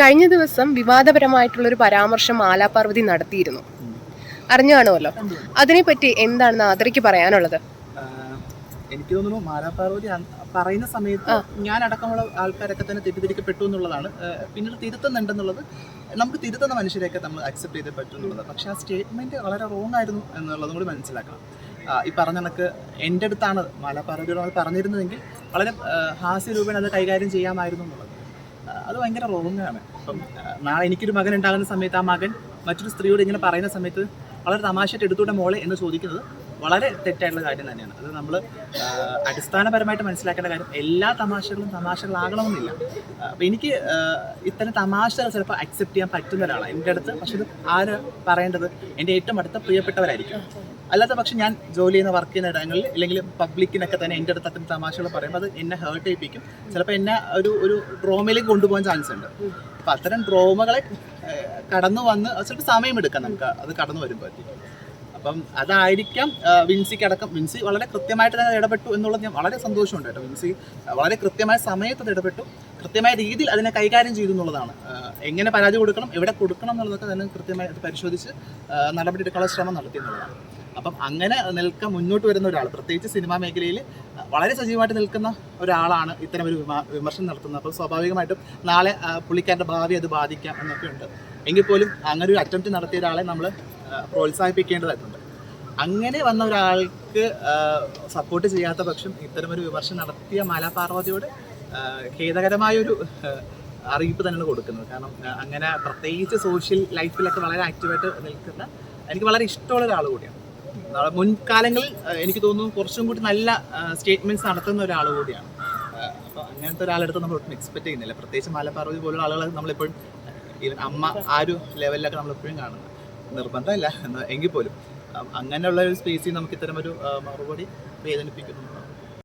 കഴിഞ്ഞ ദിവസം വിവാദപരമായിട്ടുള്ള ഒരു പരാമർശം മാലാപാർവതി നടത്തിയിരുന്നു. അറിഞ്ഞു കാണുമല്ലോ അതിനെപ്പറ്റി എന്താണ് നാദറിക്ക് പറയാനുള്ളത്? എനിക്ക് തോന്നുന്നു മാലാപാർവതി പറയുന്ന സമയത്ത് ഞാൻ അടക്കമുള്ള ആൾക്കാരൊക്കെ തന്നെ തെറ്റിദ്ധരിക്കപ്പെട്ടു എന്നുള്ളതാണ്. പിന്നീട് തിരുത്തുന്നുണ്ടെന്നുള്ളത് നമുക്ക് തിരുത്തുന്ന മനുഷ്യരെയൊക്കെ നമ്മൾ അക്സെപ്റ്റ് ചെയ്തേ പറ്റൂ എന്നുള്ളത്. പക്ഷേ ആ സ്റ്റേറ്റ്മെന്റ് വളരെ റോങ് ആയിരുന്നു എന്നുള്ളതും കൂടി മനസ്സിലാക്കണം. ഈ പറഞ്ഞ കണക്ക് എന്റെ അടുത്താണ് മാലാപാർവതിയോട് പറഞ്ഞിരുന്നതെങ്കിൽ വളരെ ഹാസ്യ ഹാസ്യരൂപേണ അത് കൈകാര്യം ചെയ്യാമായിരുന്നു എന്നുള്ളത്. അത് ഭയങ്കര റോങ് ആണ്. അപ്പം നാളെ എനിക്കൊരു മകൻ ഉണ്ടാകുന്ന സമയത്ത് ആ മകൻ മറ്റൊരു സ്ത്രീയോട് ഇങ്ങനെ പറയുന്ന സമയത്ത് വളരെ തമാശയായിട്ട് എടുത്തൂടെ മോളെ എന്ന് ചോദിക്കുന്നത് വളരെ തെറ്റായിട്ടുള്ള കാര്യം തന്നെയാണ്. അത് നമ്മൾ അടിസ്ഥാനപരമായിട്ട് മനസ്സിലാക്കേണ്ട കാര്യം എല്ലാ തമാശകളും തമാശകളാകണമെന്നില്ല. അപ്പോൾ എനിക്ക് ഇത്തരം തമാശകൾ ചിലപ്പോൾ അക്സെപ്റ്റ് ചെയ്യാൻ പറ്റുന്ന ഒരാളാണ് എന്റെ അടുത്ത്. പക്ഷെ ഇത് ആര് പറയേണ്ടത്? എന്റെ ഏറ്റവും അടുത്ത പ്രിയപ്പെട്ടവരായിരിക്കും. അല്ലാത്ത പക്ഷെ ഞാൻ ജോലി ചെയ്യുന്ന വർക്ക് ചെയ്യുന്ന ഇടങ്ങളിൽ അല്ലെങ്കിൽ പബ്ലിക്കിനൊക്കെ തന്നെ എന്റെ അടുത്ത് അത്തരം തമാശകൾ പറയുമ്പോൾ അത് എന്നെ ഹേർട്ട് ചെയ്യിപ്പിക്കും. ചിലപ്പോൾ എന്നെ ഒരു ഒരു ഡ്രോമയിലേക്ക് കൊണ്ടുപോകാൻ ചാൻസ് ഉണ്ട്. അപ്പം അത്തരം ഡ്രോമകളെ കടന്നു വന്ന് ചിലപ്പോൾ സമയമെടുക്കാം നമുക്ക്. അത് കടന്നു വരുമ്പോഴത്തേക്കും. അപ്പം അതായിരിക്കാം ആ, വിൻസിക്ക് അടക്കം. വിൻസി വളരെ കൃത്യമായിട്ട് തന്നെ ഇടപെട്ടു എന്നുള്ളത് ഞാൻ വളരെ സന്തോഷമുണ്ട് കേട്ടോ. വിൻസി വളരെ കൃത്യമായ സമയത്ത് അത് ഇടപെട്ടു. കൃത്യമായ രീതിയിൽ അതിനെ കൈകാര്യം ചെയ്തു എന്നുള്ളതാണ്. എങ്ങനെ പരാതി കൊടുക്കണം എവിടെ കൊടുക്കണം എന്നുള്ളതൊക്കെ തന്നെ കൃത്യമായി അത് പരിശോധിച്ച് നടപടിയെടുക്കാനുള്ള നടപടി ശ്രമം നടത്തി എന്നുള്ളതാണ്. അപ്പം അങ്ങനെ നിൽക്കാൻ മുന്നോട്ട് വരുന്ന ഒരാൾ പ്രത്യേകിച്ച് സിനിമാ മേഖലയിൽ വളരെ സജീവമായിട്ട് നിൽക്കുന്ന ഒരാളാണ് ഇത്തരം ഒരു വിമർശനം നടത്തുന്നത്. അപ്പോൾ സ്വാഭാവികമായിട്ടും നാളെ പുള്ളിക്കാരുടെ ഭാവി അത് ബാധിക്കാം എന്നൊക്കെ ഉണ്ട്. എങ്കിൽ പോലും അങ്ങനെ ഒരു അറ്റംപ്റ്റ് നടത്തിയ ഒരാളെ നമ്മൾ പ്രോത്സാഹിപ്പിക്കേണ്ടതായിട്ടുണ്ട്. അങ്ങനെ വന്ന ഒരാൾക്ക് സപ്പോർട്ട് ചെയ്യാത്ത പക്ഷം ഇത്തരമൊരു വിമർശനം നടത്തിയ മാലാ പാർവതിയോട് ആ, ഖേദകരമായൊരു അറിയിപ്പ് തന്നെയാണ് കൊടുക്കുന്നത്. കാരണം അങ്ങനെ പ്രത്യേകിച്ച് സോഷ്യൽ ലൈഫിലൊക്കെ വളരെ ആക്റ്റീവായിട്ട് നിൽക്കുന്ന എനിക്ക് വളരെ ഇഷ്ടമുള്ള ഒരാൾ കൂടിയാണ്. മുൻകാലങ്ങളിൽ എനിക്ക് തോന്നുന്നു കുറച്ചും കൂടി നല്ല സ്റ്റേറ്റ്മെന്റ്സ് നടത്തുന്ന ഒരാൾ കൂടിയാണ്. അപ്പോൾ അങ്ങനത്തെ ഒരാളെടുത്ത് നമ്മൾ ഒട്ടും എക്സ്പെക്ട് ചെയ്യുന്നില്ല. പ്രത്യേകിച്ച് മാലപ്പാർവതി പോലുള്ള ആളുകൾ നമ്മളെപ്പോഴും ഈവൻ അമ്മ ആ ഒരു ലെവലിലൊക്കെ നമ്മളെപ്പോഴും കാണുന്നത്. നിർബന്ധമില്ല. എങ്കിൽ പോലും. അങ്ങനെയുള്ള ഒരു സ്പേസിൽ നമുക്ക് ഇത്തരം ഒരു മറുപടി വേദനിപ്പിക്കുന്നു